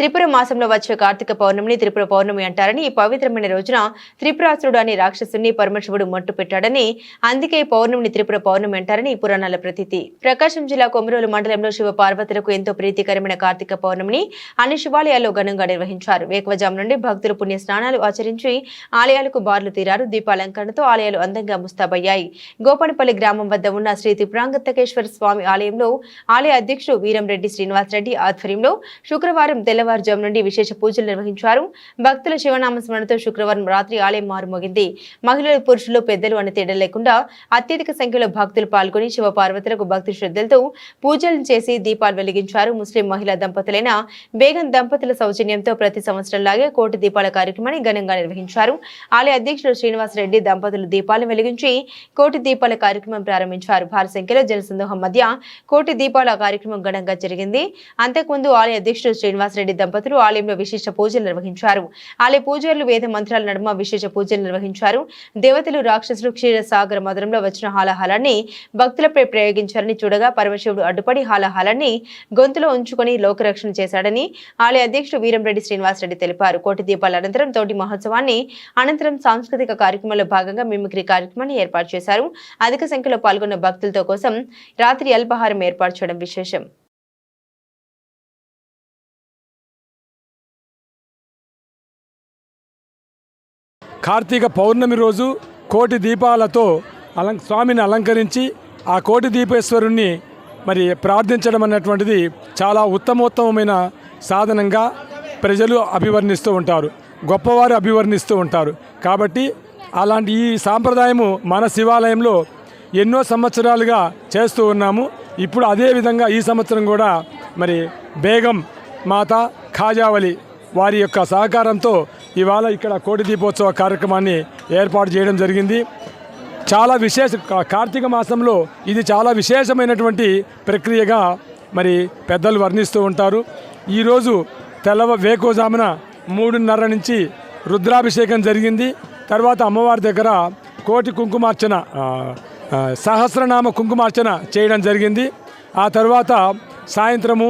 త్రిపుర మాసంలో వచ్చే కార్తీక పౌర్ణమిని త్రిపుర పౌర్ణమి అంటారని ఈ పవిత్రమైన రోజున త్రిపురాసురుడు అనే రాక్షసుని పరమశివుడు మట్టు పెట్టాడని అందుకే ఈ పౌర్ణమిని త్రిపుర పౌర్ణమి అంటారని ఈ పురాణాల ప్రతీతి. ప్రకాశం జిల్లా కొమరోలు మండలంలో శివ పార్వతులకు ఎంతో ప్రీతికరమైన కార్తీక పౌర్ణమిని అన్ని శివాలయాల్లో ఘనంగా నిర్వహించారు. వేకువజాము నుండి భక్తులు పుణ్య స్నానాలు ఆచరించి ఆలయాలకు బార్లు తీరారు. దీపాలంకరణతో ఆలయాలు అందంగా ముస్తాబయ్యాయి. గోపనపల్లి గ్రామం వద్ద ఉన్న శ్రీ త్రిపురాంగతకేశ్వర స్వామి ఆలయంలో ఆలయ అధ్యక్షుడు వీరంరెడ్డి శ్రీనివాసరెడ్డి ఆధ్వర్యంలో శుక్రవారం తెల్లవారుజాము నుండి విశేష పూజలు నిర్వహించారు. భక్తుల శివనామ స్మరణతో శుక్రవారం రాత్రి ఆలయం మారుమోగింది. మహిళలు పురుషులు పెద్దలు అనే తేడా లేకుండా అత్యధిక సంఖ్యలో భక్తులు పాల్గొని శివ పార్వతులకు భక్తి శ్రద్ధలతో పూజలు చేసి దీపాలు వెలిగించారు. ముస్లిం మహిళా దంపతులైన బేగం దంపతుల సౌజన్యంతో ప్రతి సంవత్సరంలాగే కోటి దీపాల కార్యక్రమాన్ని ఘనంగా నిర్వహించారు. ఆలయ అధ్యక్షుడు శ్రీనివాసరెడ్డి దంపతులు దీపాలను వెలిగించి కోటి దీపాల కార్యక్రమం ప్రారంభించారు. భారీ సంఖ్యలో జనసందోహం మధ్య కోటి దీపాల కార్యక్రమం ఘనంగా జరిగింది. అంతకుముందు ఆలయ అధ్యక్షుడు శ్రీనివాసరెడ్డి దంపతులు ఆలయంలో విశేష పూజలు నిర్వహించారు. ఆలయ పూజారులు వేద మంత్రాల నడుమ విశేష పూజలు నిర్వహించారు. దేవతలు రాక్షసులు క్షీరసాగర మధురంలో వచ్చిన హాలాహలాన్ని భక్తులపై ప్రయోగించారని చూడగా పరమశివుడు అడ్డుపడి హాలాహలాన్ని గొంతులో ఉంచుకొని లోకరక్షణ చేశాడని ఆలయ అధ్యక్షుడు వీరంరెడ్డి శ్రీనివాసరెడ్డి తెలిపారు. కోటి దీపాల అనంతరం తోటి మహోత్సవాన్ని అనంతరం సాంస్కృతిక కార్యక్రమంలో భాగంగా మిమిక్రీ కార్యక్రమాన్ని ఏర్పాటు చేశారు. అధిక సంఖ్యలో పాల్గొన్న భక్తులతో కోసం రాత్రి అల్పాహారం ఏర్పాటు చేయడం విశేషం. కార్తీక పౌర్ణమి రోజు కోటి దీపాలతో అలం స్వామిని అలంకరించి ఆ కోటి దీపేశ్వరుణ్ణి మరి ప్రార్థించడం అన్నటువంటిది చాలా ఉత్తమోత్తమమైన సాధనంగా ప్రజలు అభివర్ణిస్తూ ఉంటారు. గొప్పవారు అభివర్ణిస్తూ ఉంటారు. కాబట్టి అలాంటి ఈ సాంప్రదాయము మన శివాలయంలో ఎన్నో సంవత్సరాలుగా చేస్తూ ఉన్నాము. ఇప్పుడు అదేవిధంగా ఈ సంవత్సరం కూడా మరి బేగం మాత ఖాజావలి వారి యొక్క సహకారంతో ఇవాళ ఇక్కడ కోటి దీపోత్సవ కార్యక్రమాన్ని ఏర్పాటు చేయడం జరిగింది. చాలా విశేష కార్తీక మాసంలో ఇది చాలా విశేషమైనటువంటి ప్రక్రియగా మరి పెద్దలు వర్ణిస్తూ ఉంటారు. ఈరోజు తెల్లవ వేకోజామున మూడున్నర నుంచి రుద్రాభిషేకం జరిగింది. తర్వాత అమ్మవారి దగ్గర కోటి కుంకుమార్చన సహస్రనామ కుంకుమార్చన చేయడం జరిగింది. ఆ తర్వాత సాయంత్రము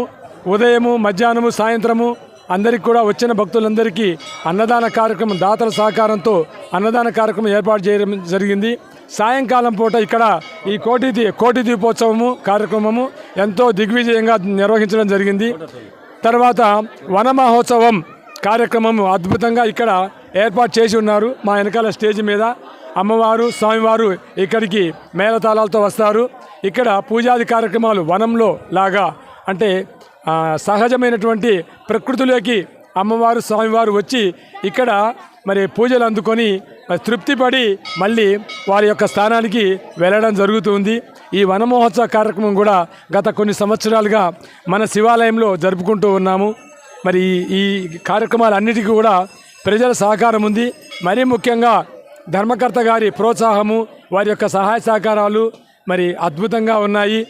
ఉదయము మధ్యాహ్నము సాయంత్రము అందరికి కూడా వచ్చిన భక్తులందరికీ అన్నదాన కార్యక్రమం దాతల సహకారంతో అన్నదాన కార్యక్రమం ఏర్పాటు చేయడం జరిగింది. సాయంకాలం పూట ఇక్కడ ఈ కోటి కోటి దీపోత్సవము కార్యక్రమము ఎంతో దిగ్విజయంగా నిర్వహించడం జరిగింది. తర్వాత వన మహోత్సవం కార్యక్రమము అద్భుతంగా ఇక్కడ ఏర్పాటు చేసి ఉన్నారు. మా వెనకాల స్టేజ్ మీద అమ్మవారు స్వామివారు ఇక్కడికి మేళతాళాలతో వస్తారు. ఇక్కడ పూజాది కార్యక్రమాలు వనంలో లాగా అంటే సహజమైనటువంటి ప్రకృతిలోకి అమ్మవారు స్వామివారు వచ్చి ఇక్కడ మరి పూజలు అందుకొని తృప్తిపడి మళ్ళీ వారి యొక్క స్థానానికి వెళ్ళడం జరుగుతుంది. ఈ వనమహోత్సవ కార్యక్రమం కూడా గత కొన్ని సంవత్సరాలుగా మన శివాలయంలో జరుపుకుంటూ ఉన్నాము. మరి ఈ- ఈ కార్యక్రమాలన్నిటికీ కూడా ప్రజల సహకారం ఉంది. మరీ ముఖ్యంగా ధర్మకర్త గారి ప్రోత్సాహము వారి యొక్క సహాయ సహకారాలు మరి అద్భుతంగా ఉన్నాయి.